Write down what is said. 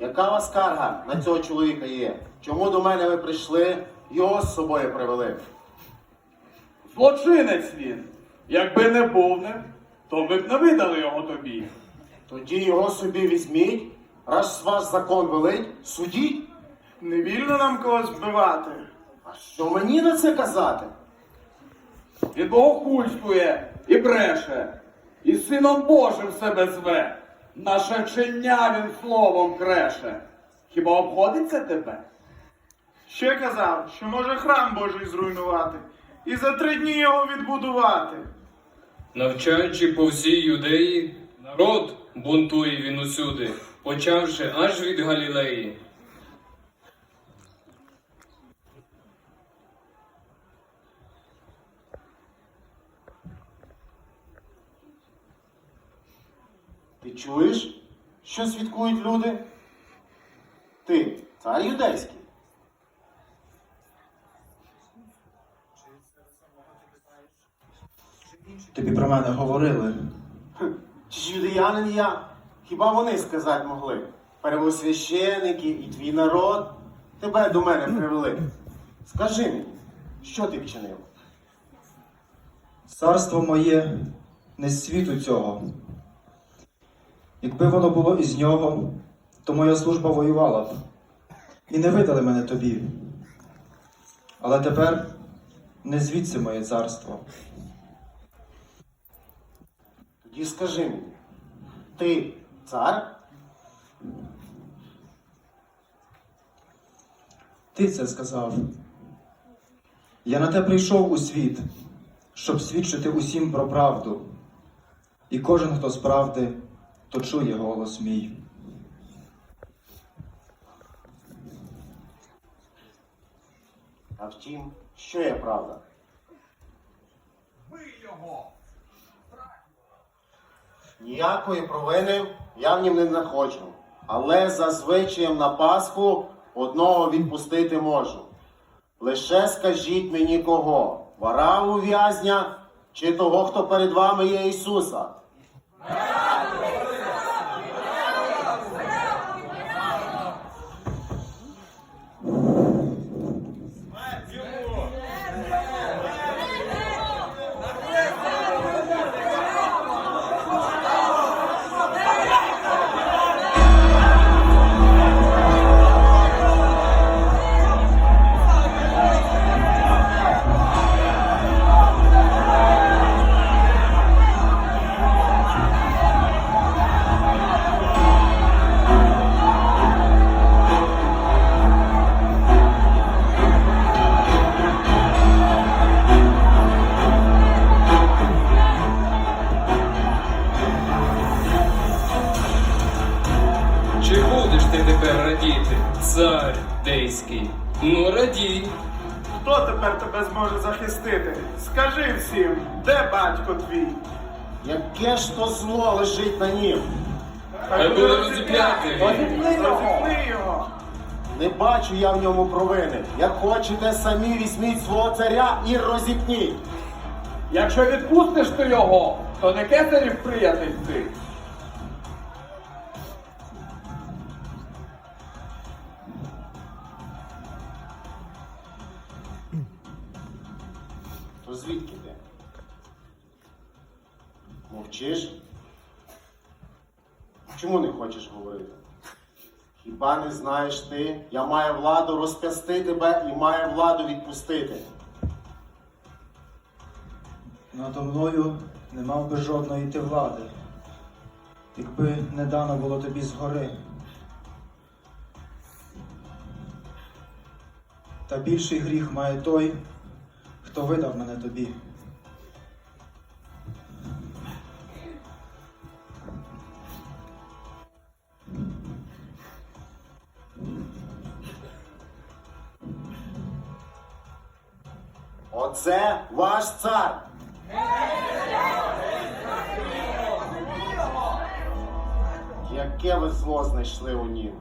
Яка у вас скарга на цього чоловіка є? Чому до мене ви прийшли, його з собою привели? Злочинець він. Якби не був ним, то ми б не видали його тобі. Тоді його собі візьміть, раз ваш закон велить, судіть. Не вільно нам когось вбивати. Що мені на це казати? Він богохульствує і бреше, і сином Божим себе зве. Наше вчення він словом креше. Хіба обходиться тебе? Ще казав, що може храм Божий зруйнувати і за три дні його відбудувати. Навчаючи по всій юдеї, народ бунтує він усюди, почавши аж від Галілеї. Чуєш, що свідкують люди? Ти, цар юдейський. Тобі про мене говорили. Чи ж юдеянин я? Хіба вони сказати могли? Первосвященики і твій народ тебе до мене привели. Скажи мені, що ти вчинив? Царство моє не світу цього. Якби воно було із нього, то моя служба воювала б. І не видали мене тобі. Але тепер не звідси моє царство. Тоді скажи мені, ти цар? Ти це сказав. Я на те прийшов у світ, щоб свідчити усім про правду. І кожен, хто з правди, то чує голос мій. А втім, що є правда? Ніякої провини я в нім не знаходжу. Але за звичаєм на Пасху одного відпустити можу. Лише скажіть мені кого? Вараву в'язня чи того, хто перед вами є Ісуса? Ну радій. Хто тепер тебе зможе захистити? Скажи всім, де батько твій? Яке ж то зло лежить на нім? Хай буде розіп'ятий. Розіпни його. Не бачу я в ньому провини. Як хочете, самі візьміть свого царя і розіпніть. Якщо відпустиш ти його, то не кесарів приятель ти. Звідки ти? Мовчиш? Чому не хочеш говорити? Хіба не знаєш ти? Я маю владу розп'ясти тебе і маю владу відпустити. Надо мною не мав би жодної ти влади, якби не дано було тобі згори. Та більший гріх має той, хто видав мене тобі. Оце ваш цар. Яке ви зло знайшли у нім?